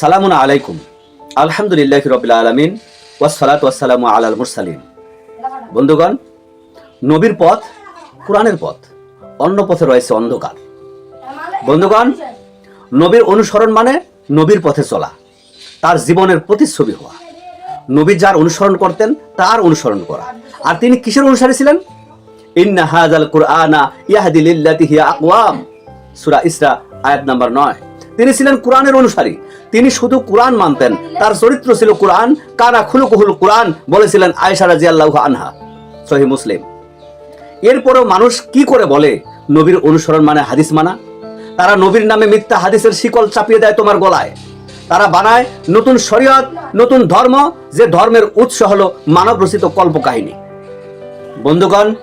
সালামুন আলাইকুম। আলহামদুলিল্লাহ রবিল আলমিন ওয়াসালাত ওয়াসালামু আলাল মুরসালিন। বন্ধুগণ, নবীর পথ, কোরআনের পথ, অন্য পথে রয়েছে অন্ধকার। বন্ধুগণ, নবীর অনুসরণ মানে নবীর পথে চলা, তার জীবনের প্রতিচ্ছবি হওয়া। নবী যার অনুসরণ করতেন, তার অনুসরণ করা। আর তিনি কিসের অনুসারী ছিলেন? ইন্না হাজাল কুরআনা ইয়াহদি লিল্লাতি হিয়া আকওয়াম। সূরা ইসরা, আয়াত নাম্বার 9 তিনি ছিলেন কোরআনের অনুসারী। তিনি শুধু কোরআন মানতেন। তার চরিত্র ছিল কোরআন। কানা খুলুকুহুল কোরআন বলেছিলেন আয়েশা রাদিয়াল্লাহু আনহা, সহিহ মুসলিম। এরপরও মানুষ কি করে বলে নবীর অনুসরণ মানে হাদিস মানা? তারা নবীর নামে মিথ্যা হাদিসের শিকল চাপিয়ে দেয় তোমার গলায়। তারা বানায় নতুন শরীয়ত, নতুন ধর্ম, যে ধর্মের উৎস হলো মানব রচিত কল্পকাহিনী। বন্ধুগণ,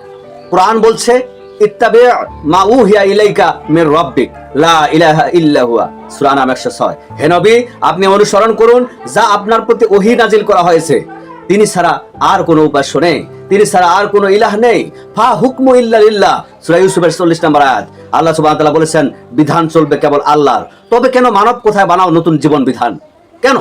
কোরআন বলছে ইত্তাবে মা ইলাইকা মির রাব্বিক। লা ইলাহা ইল্লা হুয়া। সূরা নাম 106 হে নবী, আপনি অনুসরণ করুন যা আপনার প্রতি ওহী নাজিল করা হয়েছে। তিনি ছাড়া আর কোনো উপাস্য নেই। তিনি ছাড়া আর কোনো ইলাহ নেই। ফা হুকমু ইল্লা লিল্লাহ। সূরা ইউসুফের 40 নম্বর আয়াত। আল্লাহ সুবহানাহু ওয়া তাআলা বলেছেন, বিধান চলবে কেবল আল্লাহর। তবে কেন মানব কোথায় বানাও নতুন জীবন বিধান? কেন?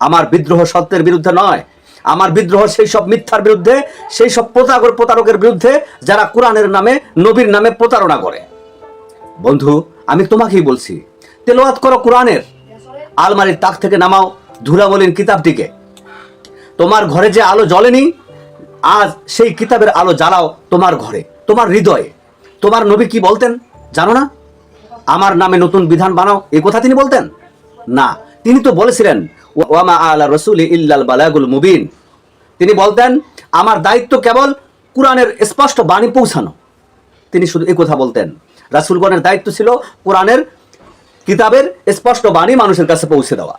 আমার বিদ্রোহ সত্যের বিরুদ্ধে নয়। আমার বিদ্রোহ, সেই সব মিথ্যার বিরুদ্ধে, সেই সব প্রতারক, প্রতারকের বিরুদ্ধে যারা কোরআনের নামে, নবীর নামে প্রতারণা করে। বন্ধু, আমি তোমাকেই বলছি, তেলাওয়াত করো কোরআনের। আলমারির তাক থেকে নামাও ধুলাবলীর কিতাবটিকে। তোমার ঘরে যে আলো জ্বলেনি, আজ সেই কিতাবের আলো জ্বালাও তোমার ঘরে, তোমার হৃদয়ে। তোমার নবী কি বলতেন, জানো না? আমার নামে নতুন বিধান বানাও এই কথা তিনি বলতেন? না, তিনি তো বলেছিলেন ওয়ামা আলা রসুল ইল্লাল বালাগুল মুবিন। তিনি বলতেন, আমার দায়িত্ব কেবল কোরআনের স্পষ্ট বাণী পৌঁছানো। তিনি শুধু এই কথা বলতেন। রাসুলগণের দায়িত্ব ছিল কোরআনের কিতাবের স্পষ্ট বাণী মানুষের কাছে পৌঁছে দেওয়া।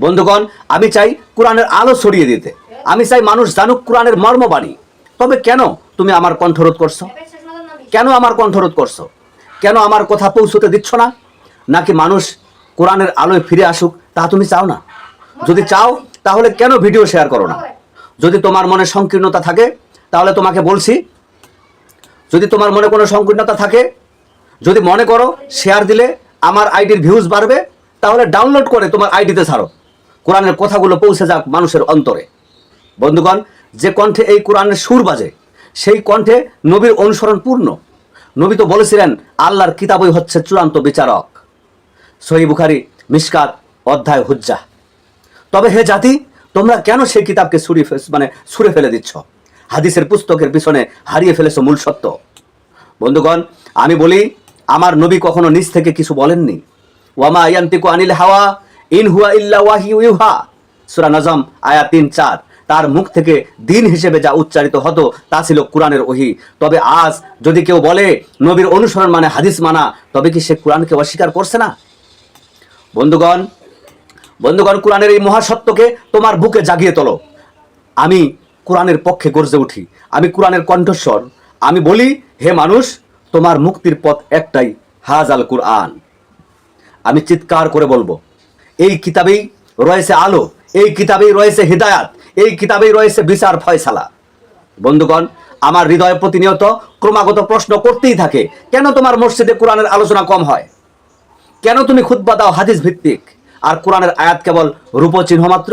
বন্ধুগণ, আমি চাই কোরআনের আলো ছড়িয়ে দিতে। আমি চাই মানুষ জানুক কোরআনের মর্মবাণী। তবে কেন তুমি আমার কণ্ঠরোধ করছ? কেন আমার কণ্ঠরোধ করছ? কেন আমার কথা পৌঁছতে দিচ্ছ না? নাকি মানুষ কোরআনের আলোয় ফিরে আসুক, তা তুমি চাও না? যদি চাও, তাহলে কেন ভিডিও শেয়ার করো না? যদি তোমার মনে সংকীর্ণতা থাকে, তাহলে তোমাকে বলছি। যদি তোমার মনে কোনো সংকীর্ণতা থাকে, যদি মনে করো শেয়ার দিলে আমার আইডির ভিউজ বাড়বে, তাহলে ডাউনলোড করে তোমার আইডিতে ছাড়ো। কোরআনের কথাগুলো পৌঁছে যাক মানুষের অন্তরে। বন্ধুগণ, যে কণ্ঠে এই কোরআনের সুর বাজে, সেই কণ্ঠে নবীর অনুসরণ পূর্ণ। নবী তো বলেছিলেন, আল্লাহর কিতাবই হচ্ছে চূড়ান্ত বিচারক। সহি বুখারি মিসকাত অধ্যায় হুজ্জা তবে হে জাতি, তোমরা কেন সেই কিতাবকে ছুরি মানে ছুঁড়ে ফেলে দিচ্ছ? হাদিসের পুস্তকের পিছনে হারিয়ে ফেলেছ মূল সত্য। বন্ধুগণ, আমি বলি, আমার নবী কখনো নিজ থেকে কিছু বলেননি। ওয়ামা ইয়ান্তিকু আনিল হাওয়া, ইন হুয়া ইল্লা ওয়াহি ইউহা। সূরা নজম, আয়াত তিন, চার। তার মুখ থেকে দিন হিসেবে যা উচ্চারিত হতো, তা ছিল কোরআনের ওহি। তবে আজ যদি কেউ বলে, নবীর অনুসরণ মানে হাদিস মানা, তবে কি সে কোরআনকে অস্বীকার করছে না? বন্ধুগণ বন্ধুগণ, কোরআনের এই মহাসত্যকে তোমার বুকে জাগিয়ে তোলো। আমি কোরআনের পক্ষে গর্জে উঠি। আমি কোরআনের কণ্ঠস্বর। আমি বলি, হে মানুষ, তোমার মুক্তির পথ একটাই হাজ আল কোরআন। আমি চিৎকার করে বলব, এই কিতাবেই রয়েছে আলো, এই কিতাবেই রয়েছে হৃদায়াত, এই কিতাবেই রয়েছে বিচার ফয়সালা। বন্ধুগণ, আমার হৃদয় প্রতিনিয়ত ক্রমাগত প্রশ্ন করতেই থাকে, কেন তোমার মসজিদে কোরআনের আলোচনা কম হয়? কেন তুমি খুতবা দাও হাদিস ভিত্তিক? আর কোরআনের আয়াত কেবল রূপচিহ্ন মাত্র?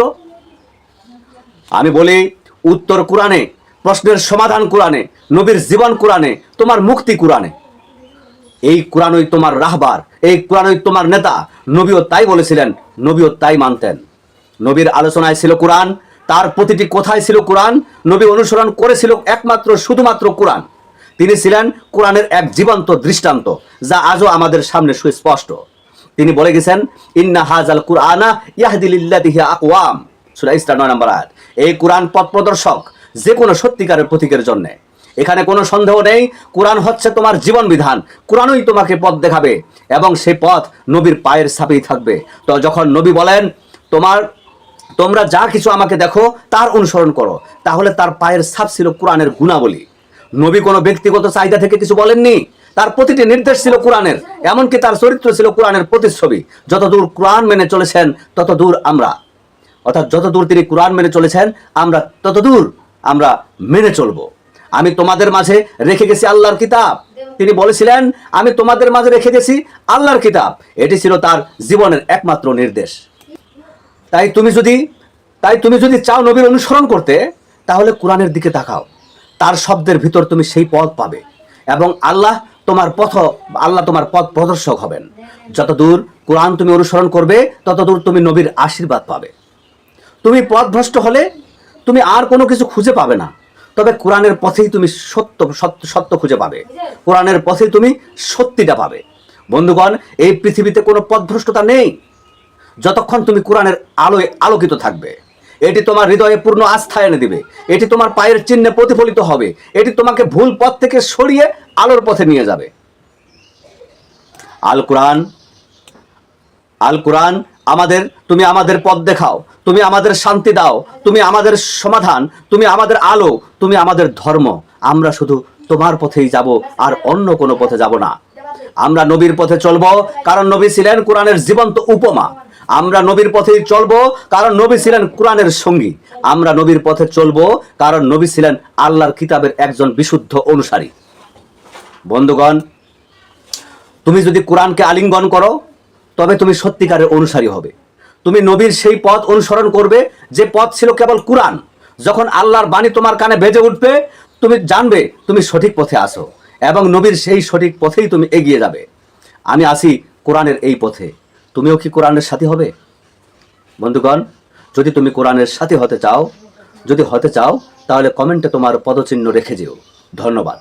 আমি বলি, উত্তর কোরআনে, প্রশ্নের সমাধান কোরআনে, নবীর জীবন কোরআনে, তোমার মুক্তি কোরআনে। এই কোরআনই তোমার রাহবার, এই কোরআনই তোমার নেতা। নবীও তাই বলেছিলেন, নবীও তাই মানতেন। নবীর আলোচনায় ছিল কোরআন, তার প্রতিটি কোথায় ছিল কোরআন, নবী অনুসরণ করেছিল একমাত্র, শুধুমাত্র কোরআন। তিনি ছিলেন কোরআনের এক জীবন্ত দৃষ্টান্ত, যা আজও আমাদের সামনে সুস্পষ্ট। তিনি বলে গেছেন, ইন্না হাজাল কুরআনা ইয়াহদিলিল্লাদিহি আকওয়াম। সূরা ইসরা 9 নম্বর আয়াত। এই কোরআন পথ প্রদর্শক যে কোনো সত্যিকারের প্রতীকের জন্য। এখানে কোনো সন্দেহ নেই, কোরআন হচ্ছে তোমার জীবন বিধান, কোরআনই তোমাকে পথ দেখাবে এবং সেই পথ নবীর পায়ের ছাপেই থাকবে। তো যখন নবী বলেন, তোমার, তোমরা যা কিছু আমাকে দেখো, তার অনুসরণ করো, তাহলে তার পায়ের ছাপ ছিল কোরআনের গুণাবলী। নবী কোনো ব্যক্তিগত চাহিদা থেকে কিছু বলেননি? তার প্রতিটি নির্দেশ ছিল কোরআনের, এমনকি তার চরিত্র ছিল কোরআনের প্রতিচ্ছবি। যতদূর কোরআন মেনে চলেছেন, ততদূর আমরা। অর্থাৎ যতদূর তিনি কোরআন মেনে চলেছেন, আমরা ততদূর আমরা মেনে চলবো। আমি তোমাদের মাঝে রেখে গেছি আল্লাহর কিতাব। তিনি বলেছিলেন, আমি তোমাদের মাঝে রেখে গেছি আল্লাহর কিতাব। এটি ছিল তার জীবনের একমাত্র নির্দেশ। তাই তুমি যদি, তাই তুমি যদি চাও নবীর অনুসরণ করতে, তাহলে কোরআনের দিকে তাকাও। তার শব্দের ভিতর তুমি সেই পথ পাবে। এবং আল্লাহ তোমার পথ, আল্লাহ তোমার পথ প্রদর্শক হবেন। যতদূর কোরআন তুমি অনুসরণ করবে, ততদূর তুমি নবীর আশীর্বাদ পাবে। তুমি পথভ্রষ্ট হলে তুমি আর কোনো কিছু খুঁজে পাবে না। তবে কোরআনের পথেই তুমি সত্য সত্য সত্য খুঁজে পাবে। কোরআনের পথেই তুমি সত্যিটা পাবে। বন্ধুগণ, এই পৃথিবীতে কোনো পথভ্রষ্টতা নেই। যতক্ষণ তুমি কোরআনের আলোয় আলোকিত থাকবে। এটি তোমার হৃদয়ে পূর্ণ আস্থা এনে দিবে। এটি তোমার পায়ের চিহ্নে প্রতিফলিত হবে। এটি তোমাকে ভুল পথ থেকে সরিয়ে আলোর পথে নিয়ে যাবে। আল কোরআন আল কোরআন, আমাদের, তুমি আমাদের পথ দেখাও। তুমি আমাদের শান্তি দাও। তুমি আমাদের সমাধান। তুমি আমাদের আলো। তুমি আমাদের ধর্ম। আমরা শুধু তোমার পথেই যাব আর অন্য কোনো পথে যাব না। আমরা নবীর পথে চলবো, কারণ নবী ছিলেন কোরআনের জীবন্ত উপমা। আমরা নবীর পথেই চলবো, কারণ নবী ছিলেন কোরআনের সঙ্গী। আমরা নবীর পথে চলবো, কারণ নবী ছিলেন আল্লাহর কিতাবের একজন বিশুদ্ধ অনুসারী। বন্ধুগণ, তুমি যদি কোরআনকে আলিঙ্গন করো, তবে তুমি সত্যিকারের অনুসারী হবে। তুমি নবীর সেই পথ অনুসরণ করবে, যে পথ ছিল কেবল কোরআন। যখন আল্লাহর বাণী তোমার কানে বেজে উঠবে, তুমি জানবে, তুমি সঠিক পথে আসো এবং নবীর সেই সঠিক পথেই তুমি এগিয়ে যাবে। আমি আসি কোরআনের এই পথে। তুমিও কি কোরআনের সাথী হবে? বন্ধুগণ, যদি তুমি কোরআনের সাথী হতে চাও, যদি হতে চাও, তাহলে কমেন্টে তোমার পদচিহ্ন রেখে যেও। ধন্যবাদ।